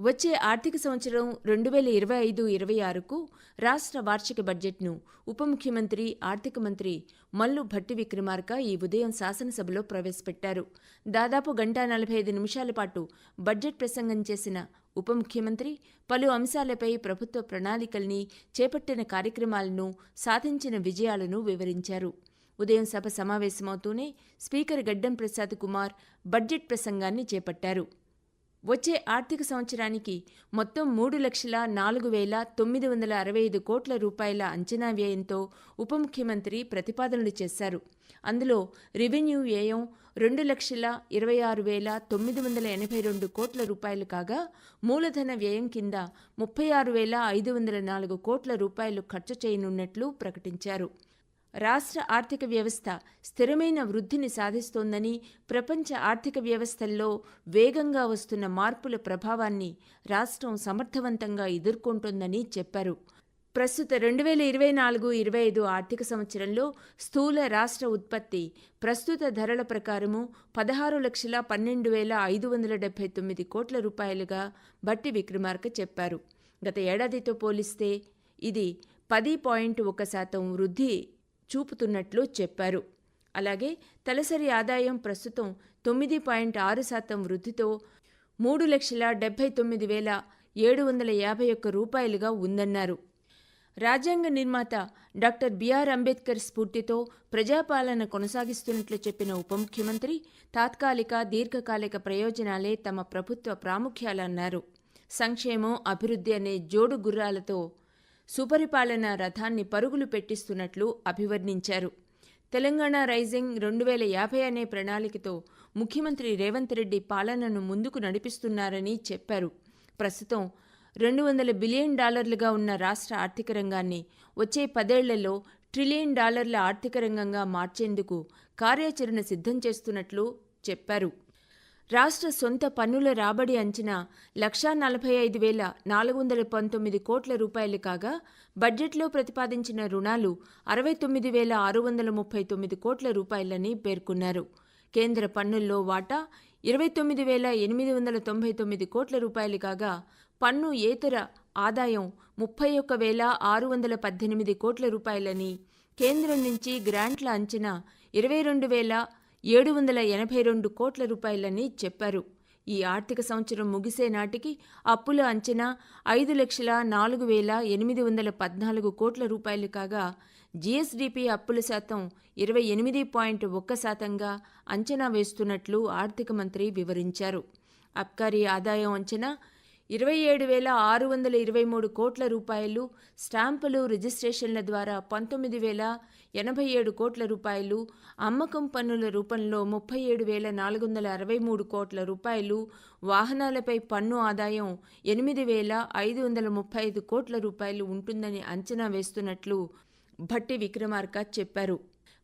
వచ్చే ఆర్థిక సంవత్సరం రెండు వేల ఇరవై ఐదు ఇరవై ఆరుకు రాష్ట్ర వార్షిక బడ్జెట్ను ఉప ముఖ్యమంత్రి ఆర్థిక మంత్రి మల్లు భట్టి విక్రమార్క ఈ ఉదయం శాసనసభలో ప్రవేశపెట్టారు. దాదాపు గంట నలభై ఐదు నిమిషాల పాటు బడ్జెట్ ప్రసంగం చేసిన ఉప ముఖ్యమంత్రి పలు అంశాలపై ప్రభుత్వ ప్రణాళికల్ని చేపట్టిన కార్యక్రమాలను సాధించిన విజయాలను వివరించారు. ఉదయం సభ సమావేశమవుతూనే స్పీకర్ గడ్డం ప్రసాద్ కుమార్ బడ్జెట్ ప్రసంగాన్ని చేపట్టారు. వచ్చే ఆర్థిక సంవత్సరానికి మొత్తం మూడు లక్షల నాలుగు వేల తొమ్మిది వందల అరవై ఐదు కోట్ల రూపాయల అంచనా వ్యయంతో ఉప ముఖ్యమంత్రి ప్రతిపాదనలు చేశారు. అందులో రెవెన్యూ వ్యయం రెండు లక్షల ఇరవై ఆరు వేల తొమ్మిది వందల ఎనభై రెండు కోట్ల రూపాయలు కాగా మూలధన వ్యయం కింద ముప్పై ఆరు వేల ఐదు వందల నాలుగు కోట్ల రూపాయలు ఖర్చు చేయనున్నట్లు ప్రకటించారు. రాష్ట్ర ఆర్థిక వ్యవస్థ స్థిరమైన వృద్ధిని సాధిస్తోందని ప్రపంచ ఆర్థిక వ్యవస్థల్లో వేగంగా వస్తున్న మార్పుల ప్రభావాన్ని రాష్ట్రం సమర్థవంతంగా ఎదుర్కొంటోందని చెప్పారు. ప్రస్తుత రెండు వేల ఇరవై నాలుగు ఇరవై ఐదు ఆర్థిక సంవత్సరంలో స్థూల రాష్ట్ర ఉత్పత్తి ప్రస్తుత ధరల ప్రకారము పదహారు లక్షల పన్నెండు వేల ఐదు వందల డెబ్బై తొమ్మిది కోట్ల రూపాయలుగా బట్టి విక్రమార్క చెప్పారు. గత ఏడాదితో పోలిస్తే ఇది పది పాయింట్ ఒక శాతం వృద్ధి చూపుతున్నట్లు చెప్పారు. అలాగే తలసరి ఆదాయం ప్రస్తుతం తొమ్మిది పాయింట్ ఆరు శాతం వృద్ధితో మూడు లక్షల డెబ్బై తొమ్మిది వేల ఏడు వందల యాభై ఒక్క రూపాయలుగా ఉందన్నారు. రాజ్యాంగ నిర్మాత డాక్టర్ బిఆర్ అంబేద్కర్ స్ఫూర్తితో ప్రజాపాలన కొనసాగిస్తున్నట్లు చెప్పిన ఉప ముఖ్యమంత్రి తాత్కాలిక దీర్ఘకాలిక ప్రయోజనాలే తమ ప్రభుత్వ ప్రాముఖ్యాలన్నారు సంక్షేమం అభివృద్ధి అనే జోడు గుర్రాలతో సుపరిపాలన రథాన్ని పరుగులు పెట్టిస్తున్నట్లు అభివర్ణించారు. తెలంగాణ రైజింగ్ రెండు వేల యాభై అనే ప్రణాళికతో ముఖ్యమంత్రి రేవంత్ రెడ్డి పాలనను ముందుకు నడిపిస్తున్నారని చెప్పారు. ప్రస్తుతం రెండు వందల బిలియన్ డాలర్లుగా ఉన్న రాష్ట్ర ఆర్థిక రంగాన్ని వచ్చే పదేళ్ళలో ట్రిలియన్ డాలర్ల ఆర్థిక రంగంగా మార్చేందుకు కార్యాచరణ సిద్ధం చేస్తున్నట్లు చెప్పారు. రాష్ట్ర సొంత పన్నుల రాబడి అంచనా లక్షా నలభై ఐదు వేల నాలుగు వందల పంతొమ్మిది కోట్ల రూపాయలు కాగా బడ్జెట్లో ప్రతిపాదించిన రుణాలు అరవై తొమ్మిది వేల ఆరు వందల ముప్పై తొమ్మిది కోట్ల రూపాయలని పేర్కొన్నారు. కేంద్ర పన్నుల్లో వాటా ఇరవై తొమ్మిది వేల ఎనిమిది వందల తొంభై తొమ్మిది కోట్ల రూపాయలు కాగా పన్ను ఏతర ఆదాయం ముప్పై ఒక్క వేల ఆరు వందల పద్దెనిమిది కోట్ల రూపాయలని కేంద్రం నుంచి గ్రాంట్ల అంచనా ఇరవై రెండు వేల ఏడు వందల ఎనభై రెండు కోట్ల రూపాయలని చెప్పారు. ఈ ఆర్థిక సంవత్సరం ముగిసే నాటికి అప్పుల అంచనా ఐదు లక్షల నాలుగు వేల ఎనిమిది వందల పద్నాలుగు కోట్ల రూపాయలు కాగా జిఎస్డిపి అప్పుల శాతం ఇరవై ఎనిమిది పాయింట్ ఒక్క శాతంగా అంచనా వేస్తున్నట్లు ఆర్థిక మంత్రి వివరించారు. అబ్కారీ ఆదాయం అంచనా ఇరవై ఏడు వేల ఆరు వందల ఇరవై మూడు కోట్ల రూపాయలు స్టాంపులు రిజిస్ట్రేషన్ల ద్వారా పంతొమ్మిది వేల ఎనభై ఏడు కోట్ల రూపాయలు అమ్మకం పన్నుల రూపంలో ముప్పై ఏడు వేల నాలుగు వందల అరవై మూడు కోట్ల రూపాయలు వాహనాలపై పన్ను ఆదాయం ఎనిమిది వేల ఐదు వందల ముప్పై ఐదు కోట్ల రూపాయలు ఉంటుందని అంచనా వేస్తున్నట్లు భట్టి విక్రమార్క చెప్పారు.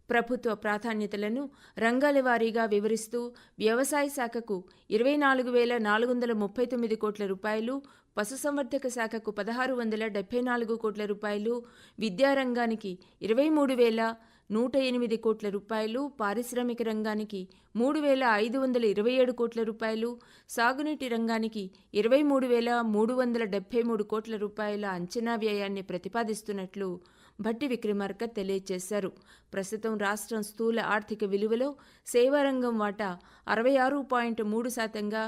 ప్రభుత్వ ప్రాధాన్యతలను రంగాల వారీగా వివరిస్తూ వ్యవసాయ శాఖకు ఇరవై నాలుగు వేల నాలుగు వందల ముప్పై తొమ్మిది కోట్ల రూపాయలు పశుసంవర్ధక శాఖకు పదహారు వందల డెబ్బై నాలుగు కోట్ల రూపాయలు విద్యారంగానికి ఇరవై మూడు వేల నూట ఎనిమిది కోట్ల రూపాయలు పారిశ్రామిక రంగానికి మూడు వేల ఐదు వందల ఇరవై ఏడు కోట్ల రూపాయలు సాగునీటి రంగానికి ఇరవై మూడు వేల మూడు వందల డెబ్బై మూడు కోట్ల రూపాయల అంచనా వ్యయాన్ని ప్రతిపాదిస్తున్నట్లు భట్టి విక్రమార్క తెలియజేశారు ప్రస్తుతం రాష్ట్రం స్థూల ఆర్థిక విలువలో సేవారంగం వాటా అరవై ఆరు పాయింట్ మూడు శాతంగా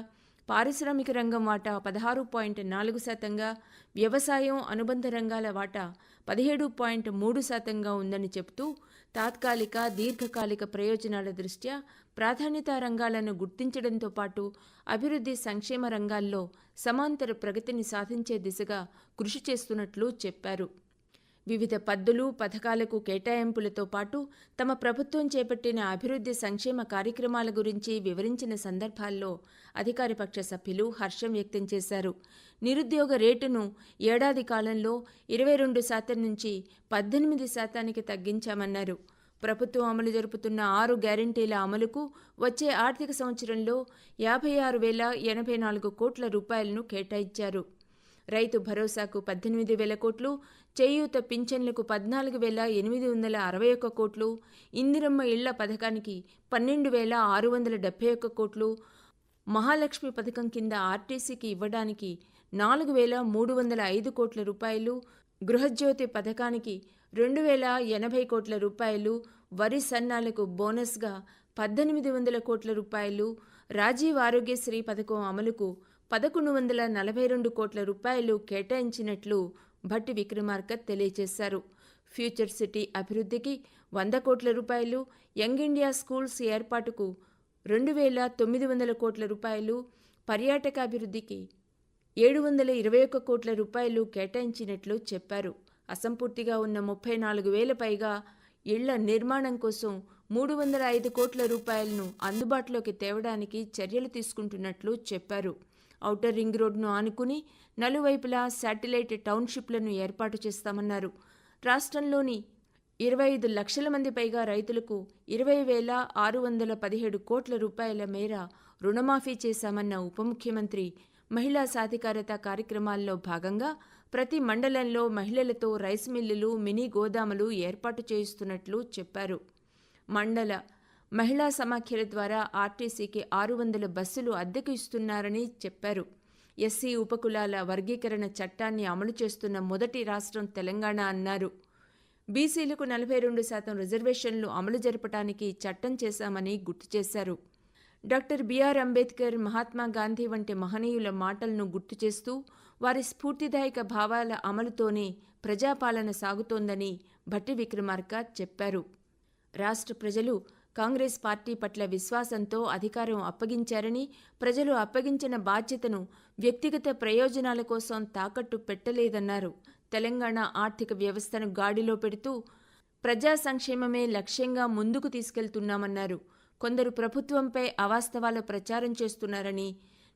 పారిశ్రామిక రంగం వాటా పదహారు పాయింట్ నాలుగు శాతంగా వ్యవసాయం అనుబంధ రంగాల వాటా పదిహేడు పాయింట్ మూడు శాతంగా ఉందని చెబుతూ తాత్కాలిక దీర్ఘకాలిక ప్రయోజనాల దృష్ట్యా ప్రాధాన్యతా రంగాలను గుర్తించడంతో పాటు అభివృద్ధి సంక్షేమ రంగాల్లో సమాంతర ప్రగతిని సాధించే దిశగా కృషి చేస్తున్నట్లు చెప్పారు. వివిధ పద్దులు పథకాలకు కేటాయింపులతో పాటు తమ ప్రభుత్వం చేపట్టిన అభివృద్ధి సంక్షేమ కార్యక్రమాల గురించి వివరించిన సందర్భాల్లో అధికారపక్ష సభ్యులు హర్షం వ్యక్తం చేశారు. నిరుద్యోగ రేటును ఏడాది కాలంలో ఇరవై రెండు శాతం నుంచి పద్దెనిమిది శాతానికి తగ్గించామన్నారు. ప్రభుత్వం అమలు జరుపుతున్న ఆరు గ్యారంటీల అమలుకు వచ్చే ఆర్థిక సంవత్సరంలో యాభై ఆరు వేల ఎనభై నాలుగు కోట్ల రూపాయలను కేటాయించారు. రైతు భరోసాకు పద్దెనిమిది వేల కోట్లు చేయూత పింఛన్లకు పద్నాలుగు వేల ఎనిమిది వందల అరవై ఒక్క కోట్లు ఇందిరమ్మ ఇళ్ళ పథకానికి పన్నెండు వేల ఆరు వందల డెబ్బై ఒక్క కోట్లు మహాలక్ష్మి పథకం కింద ఆర్టీసీకి ఇవ్వడానికి నాలుగు వేల మూడు వందల ఐదు కోట్ల రూపాయలు గృహజ్యోతి పథకానికి రెండు వేల ఎనభై కోట్ల రూపాయలు వరి సన్నాలకు బోనస్గా పద్దెనిమిది వందల కోట్ల రూపాయలు రాజీవ్ ఆరోగ్యశ్రీ పథకం అమలుకు పదకొండు వందల నలభై రెండు కోట్ల రూపాయలు కేటాయించినట్లు భట్టి విక్రమార్క తెలియజేశారు. ఫ్యూచర్ సిటీ అభివృద్ధికి వంద కోట్ల రూపాయలు యంగ్ ఇండియా స్కూల్స్ ఏర్పాటుకు రెండు వేల తొమ్మిది వందల కోట్ల రూపాయలు పర్యాటక అభివృద్ధికి ఏడు వందల ఇరవై ఒక్క కోట్ల రూపాయలు కేటాయించినట్లు చెప్పారు. అసంపూర్తిగా ఉన్న ముప్పై నాలుగు వేల పైగా ఇళ్ళ నిర్మాణం కోసం మూడు వందల ఐదు కోట్ల రూపాయలను అందుబాటులోకి తేవడానికి చర్యలు తీసుకుంటున్నట్లు చెప్పారు. ఔటర్ రింగ్ రోడ్ను ఆనుకుని నలువైపులా శాటిలైట్ టౌన్షిప్లను ఏర్పాటు చేస్తామన్నారు. రాష్ట్రంలోని ఇరవై ఐదు లక్షల మంది పైగా రైతులకు ఇరవై వేల ఆరు వందల పదిహేడు కోట్ల రూపాయల మేర రుణమాఫీ చేశామన్న ఉప ముఖ్యమంత్రి మహిళా సాధికారత కార్యక్రమాల్లో భాగంగా ప్రతి మండలంలో మహిళలతో రైస్ మిల్లులు మినీ గోదాములు ఏర్పాటు చేయిస్తున్నట్లు చెప్పారు. మండల మహిళా సమాఖ్యల ద్వారా ఆర్టీసీకి ఆరు వందల బస్సులు అద్దెకు ఇస్తున్నారని చెప్పారు. ఎస్సీ ఉపకులాల వర్గీకరణ చట్టాన్ని అమలు చేస్తున్న మొదటి రాష్ట్రం తెలంగాణ అన్నారు. బీసీలకు నలభై రెండు శాతం రిజర్వేషన్లు అమలు జరపడానికి చట్టం చేశామని గుర్తు చేశారు. Doctor B R Ambedkar Mahatma Gandhi వంటి మహనీయుల మాటలను గుర్తు చేస్తూ వారి స్ఫూర్తిదాయక భావాల అమలుతోనే ప్రజాపాలన సాగుతోందని భట్టి విక్రమార్క చెప్పారు. రాష్ట్ర ప్రజలు కాంగ్రెస్ పార్టీ పట్ల విశ్వాసంతో అధికారం అప్పగించారని ప్రజలు అప్పగించిన బాధ్యతను వ్యక్తిగత ప్రయోజనాల కోసం తాకట్టు పెట్టలేదన్నారు. తెలంగాణ ఆర్థిక వ్యవస్థను గాడిలో పెడుతూ ప్రజా సంక్షేమమే లక్ష్యంగా ముందుకు తీసుకెళ్తున్నామన్నారు. కొందరు ప్రభుత్వంపై అవాస్తవాలు ప్రచారం చేస్తున్నారని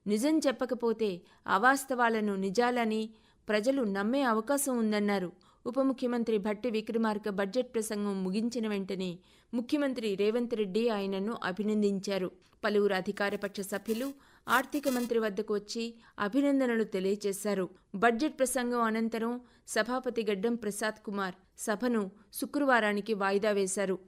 నిజం చెప్పకపోతే అవాస్తవాలను నిజాలని ప్రజలు నమ్మే అవకాశం ఉందన్నారు. ఉప ముఖ్యమంత్రి భట్టి విక్రమార్క బడ్జెట్ ప్రసంగం ముగించిన వెంటనే ముఖ్యమంత్రి రేవంత్ రెడ్డి ఆయనను అభినందించారు. పలువురు అధికారపక్ష సభ్యులు ఆర్థిక మంత్రి వద్దకు వచ్చి అభినందనలు తెలియజేశారు. బడ్జెట్ ప్రసంగం అనంతరం సభాపతి గడ్డం ప్రసాద్ కుమార్ సభను శుక్రవారానికి వాయిదా వేశారు.